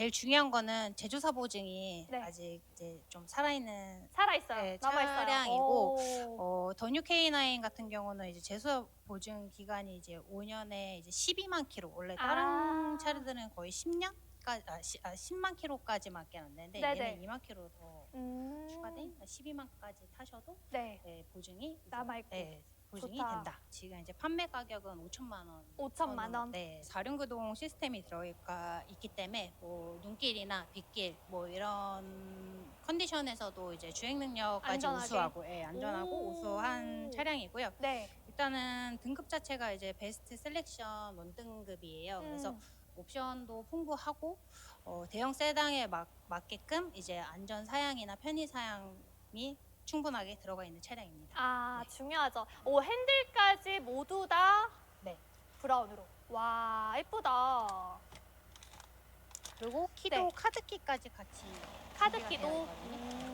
제일 중요한 거는 제조사 보증이 네. 아직 이제 좀 살아있는 살아 있어요. 네, 남아 있어요. 차량이고, 오. 어, 더 뉴 K9 같은 경우는 이제 제조사 보증 기간이 이제 5년에 이제 12만 킬로. 원래 다른 아. 차량들은 거의 10년 까지 아, 시, 아 10만 킬로까지밖에 안 되는데 네네. 얘는 2만 킬로 더 음. 추가된 12만까지 타셔도 네. 네, 보증이 이제, 남아 있고. 네, 보증이 좋다. 된다. 지금 이제 판매 가격은 5천만 원. 5천만 원. 네, 사륜구동 시스템이 들어가 있기 때문에 뭐 눈길이나 빗길 뭐 이런 컨디션에서도 이제 주행 능력까지 안전하게. 우수하고 예, 안전하고 오. 우수한 차량이고요. 네. 일단은 등급 자체가 이제 베스트 셀렉션 원등급이에요. 그래서 음. 옵션도 풍부하고 어, 대형 세단에 맞, 맞게끔 이제 안전 사양이나 편의 사양이 충분하게 들어가 있는 차량입니다. 아, 네. 중요하죠. 오, 핸들까지 모두 다 네. 브라운으로. 와, 예쁘다. 그리고 키도 네. 카드키까지 같이 카드 준비가 키도. 되어 있거든요. 음.